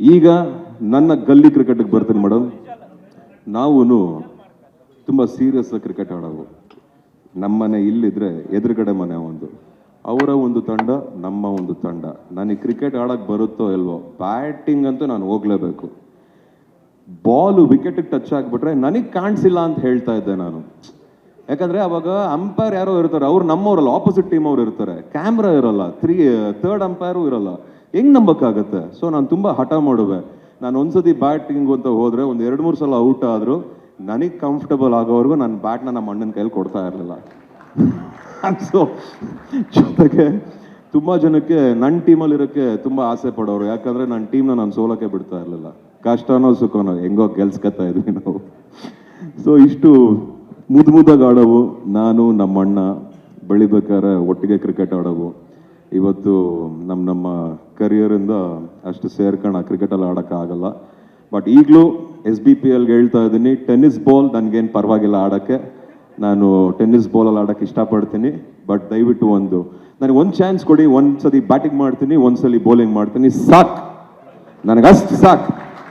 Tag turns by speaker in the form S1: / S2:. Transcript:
S1: ಈಗ ನನ್ನ ಗಲ್ಲಿ ಕ್ರಿಕೆಟ್ಗೆ ಬರ್ತೀನಿ ಮೇಡಮ್ ನಾವು ತುಂಬ ಸೀರಿಯಸ್ ಕ್ರಿಕೆಟ್ ಆಡೋವು ನಮ್ಮನೆ ಇಲ್ಲಿದ್ರೆ ಎದುರುಗಡೆ ಮನೆ ಒಂದು. ಅವರ ಒಂದು ತಂಡ, ನಮ್ಮ ಒಂದು ತಂಡ. ನನಗೆ ಕ್ರಿಕೆಟ್ ಆಡೋಕ್ಕೆ ಬರುತ್ತೋ ಇಲ್ವೋ ಬ್ಯಾಟಿಂಗ್ ಅಂತೂ ನಾನು ಹೋಗ್ಲೇಬೇಕು. ಬಾಲು ವಿಕೆಟ್ ಟಚ್ ಆಗಿಬಿಟ್ರೆ ನನಗೆ ಕಾಣಿಸಿಲ್ಲ ಅಂತ ಹೇಳ್ತಾ ಇದ್ದೆ ನಾನು. ಯಾಕಂದ್ರೆ ಅವಾಗ ಅಂಪೈರ್ ಯಾರೋ ಇರ್ತಾರೆ, ಅವ್ರು ನಮ್ಮವರಲ್ಲ ಆಪೋಸಿಟ್ ಟೀಮ್ ಅವ್ರು ಇರ್ತಾರೆ. ಕ್ಯಾಮ್ರಾ ಇರಲ್ಲ ತ್ರೀ ಥರ್ಡ್ ಅಂಪೈರು ಇರಲ್ಲ. ಹೆಂಗ್ ನಂಬಕ್ಕಾಗತ್ತೆ? ಸೊ ನಾನು ತುಂಬಾ ಹಠ ಮಾಡುವೆ. ನಾನು ಒಂದ್ಸತಿ ಬ್ಯಾಟಿಂಗ್ ಅಂತ ಹೋದ್ರೆ ಒಂದು ಎರಡು, ಮೂರು ಸಲ ಔಟ್ ಆದ್ರು ನನಗೆ ಕಂಫರ್ಟಬಲ್ ಆಗೋವರೆಗೂ ನಾನು ಬ್ಯಾಟ್ನ ನಮ್ಮ ಅಣ್ಣನ ಕೈಯಲ್ಲಿ ಕೊಡ್ತಾ ಇರಲಿಲ್ಲ. ಸೊ ಜೊತೆಗೆ ತುಂಬ ಜನಕ್ಕೆ ನನ್ನ ಟೀಮಲ್ಲಿ ಇರೋಕ್ಕೆ ತುಂಬಾ ಆಸೆ ಪಡೋರು. ಯಾಕಂದ್ರೆ ನನ್ನ ಟೀಮ್ನ ನಾನು ಸೋಲಕ್ಕೆ ಬಿಡ್ತಾ ಇರಲಿಲ್ಲ. ಕಷ್ಟನೋ ಸುಖನೋ, ಹೆಂಗೋ ಗೆಲ್ಸ್ಕೊತಾ ಇದ್ವಿ ನಾವು. ಸೊ ಇಷ್ಟು ಮುದ್ದು ಮುದ್ದಾಗಿ ಆಡೋವು. ನಾನು, ನಮ್ಮಣ್ಣ, ಬೆಳಿಬೇಕಾದ್ರೆ ಒಟ್ಟಿಗೆ ಕ್ರಿಕೆಟ್ ಆಡೋವು. ಇವತ್ತು ನಮ್ಮ ನಮ್ಮ ಕರಿಯರಿಂದ ಅಷ್ಟು ಸೇರ್ಕೊಂಡು ಕ್ರಿಕೆಟಲ್ಲಿ ಆಡೋಕ್ಕಾಗಲ್ಲ ಬಟ್ ಈಗಲೂ ಎಸ್ ಬಿ ಪಿ ಎಲ್ಗೆ ಹೇಳ್ತಾ ಇದ್ದೀನಿ ಟೆನ್ನಿಸ್ ಬಾಲ್ ನನಗೇನು ಪರವಾಗಿಲ್ಲ ಆಡೋಕ್ಕೆ. ನಾನು ಟೆನ್ನಿಸ್ ಬಾಲಲ್ಲಿ ಆಡೋಕ್ಕೆ ಇಷ್ಟಪಡ್ತೀನಿ. ಬಟ್ ದಯವಿಟ್ಟು ಒಂದು, ನನಗೆ ಒಂದು ಚಾನ್ಸ್ ಕೊಡಿ ಒಂದು ಸತಿ ಬ್ಯಾಟಿಂಗ್ ಮಾಡ್ತೀನಿ ಒಂದು ಸಲ ಬೌಲಿಂಗ್ ಮಾಡ್ತೀನಿ. ಸಾಕು. ನನಗೆ ಅಷ್ಟು ಸಾಕು.